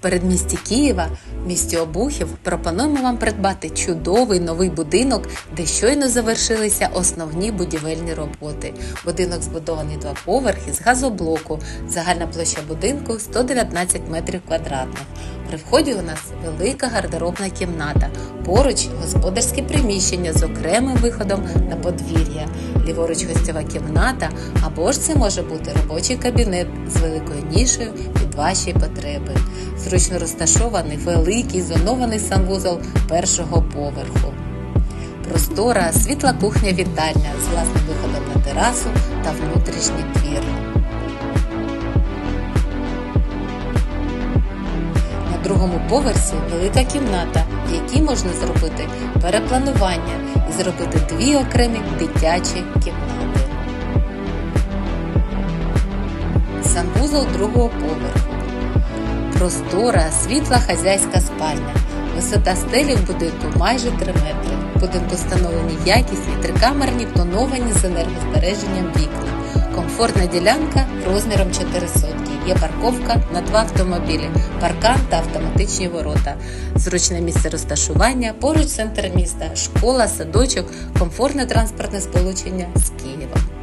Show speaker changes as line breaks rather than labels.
передмісті Києва, в місті Обухів, пропонуємо вам придбати чудовий новий будинок, де щойно завершилися основні будівельні роботи. Будинок збудований два поверхи з газоблоку. Загальна площа будинку 119 метрів квадратних. При вході у нас велика гардеробна кімната. Поруч господарське приміщення з окремим виходом на подвір'я. Ліворуч гостьова кімната, або ж це може бути робочий кабінет з великою нішею під ваші потреби. Зручно розташований великий зонований санвузол першого поверху. Простора, світла кухня вітальня з власним виходом на терасу та внутрішній двір. Другому поверсі велика кімната, в якій можна зробити перепланування і зробити дві окремі дитячі кімнати. Санвузол другого поверху. Простора, світла хазяйська спальня. Висота стелі в будинку майже 3 метри. В будинку встановлені якісні трикамерні тоновані з енергозбереженням вікна. Комфортна ділянка розміром 4 сотки. Є парковка на два автомобілі, паркан та автоматичні ворота. Зручне місце розташування, поруч центр міста, школа, садочок, комфортне транспортне сполучення з Києвом.